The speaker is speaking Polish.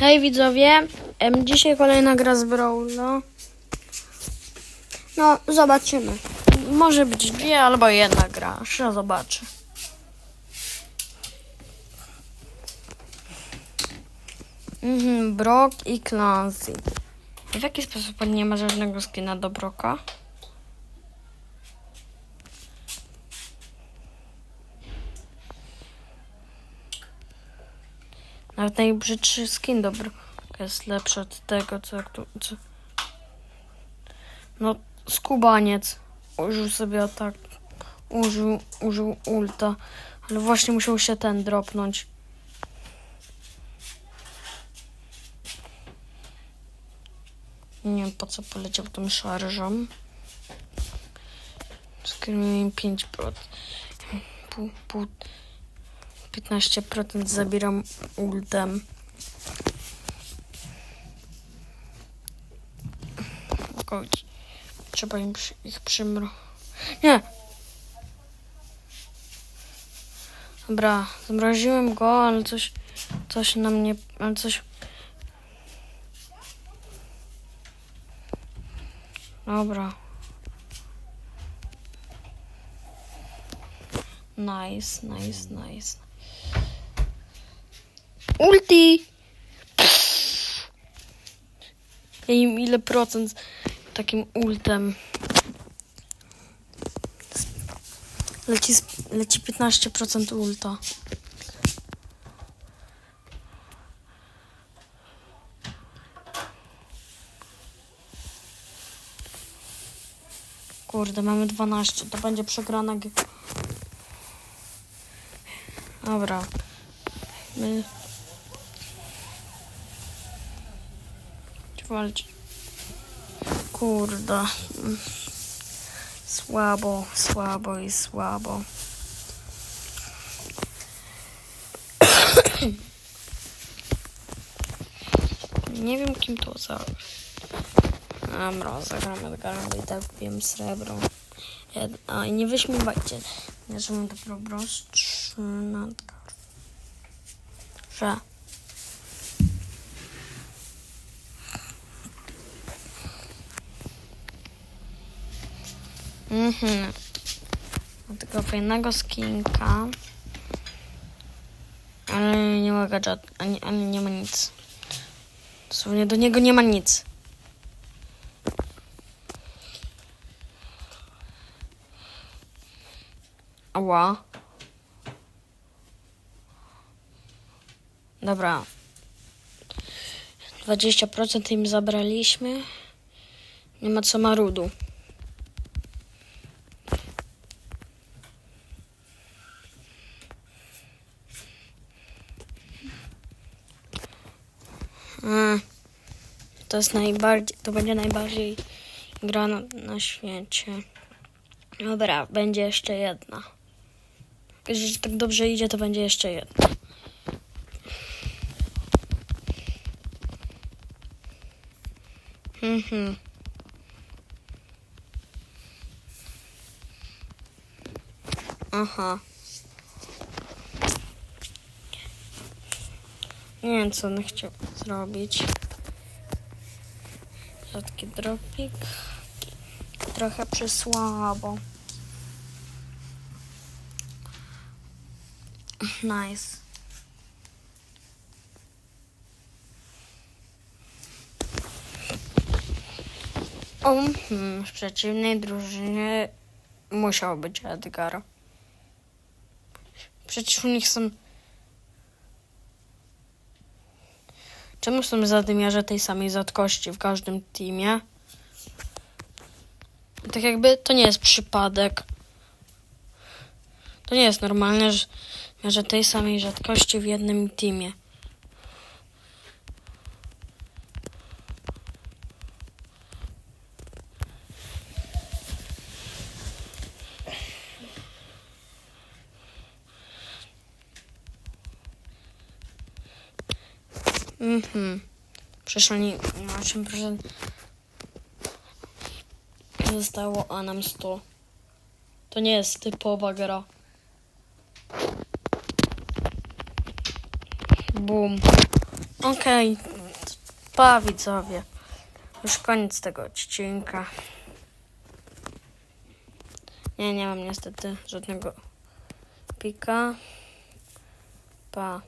Hej widzowie, dzisiaj kolejna gra z Brawla. No, zobaczymy. Może być dwie albo jedna gra, jeszcze zobaczę. Mhm, Brock i Clancy. W jaki sposób nie ma żadnego skina do Broka? Nawet najbrzydszy skin do Broka jest lepszy od tego, co, co... No, skubaniec. Użył sobie atak. Użył, użył ulta. Ale właśnie musiał się ten dropnąć. Nie wiem po co poleciał tą szarżą. Skryłem 5%. Pół, pół, 15% zabieram ultem. Kogoś. Trzeba im przy, ich przymro... Nie! Dobra, zmroziłem go, ale coś... Coś na mnie... Ale coś... Dobra. Nice, nice, nice. Ulti! Ja im ile procent takim ultem. Leci, leci 15% ulta. Kurde, mamy 12. To będzie przegrana. Dobra. My... Walcz. Kurde. Słabo, słabo i słabo. Nie wiem kim to za. Zagramy Edgarem, bo i tak wiem srebro. A nie wyśmiewajcie. Nie, że mam dopiero prostszy nadgar. Że. Mhm. Mam tego fajnego skinka. Ale nie ma gadżet, ani, ani nie ma nic. Dosłownie do niego nie ma nic. Ała. Dobra. 20% im zabraliśmy. Nie ma co marudu. A, to jest najbardziej, to będzie najbardziej gra na świecie. Dobra, będzie jeszcze jedna. Jeżeli tak dobrze idzie, to będzie jeszcze jedna. Mhm. Aha. Nie wiem, co on chciał zrobić. Rzadki dropik. Trochę przysłabo. Nice. O, hmm, w przeciwnej drużynie musiał być Edgar. Przecież u nich są Czemu są zadymiarze tej samej rzadkości w każdym teamie? Tak jakby to nie jest przypadek. To nie jest normalne, że, że tej samej rzadkości w jednym teamie. Mhm. Przecież oni na 8% zostało, a nam 100. To nie jest typowa gra. Boom. Okej, pa widzowie. Już koniec tego odcinka. Nie, nie mam niestety żadnego pika. Pa.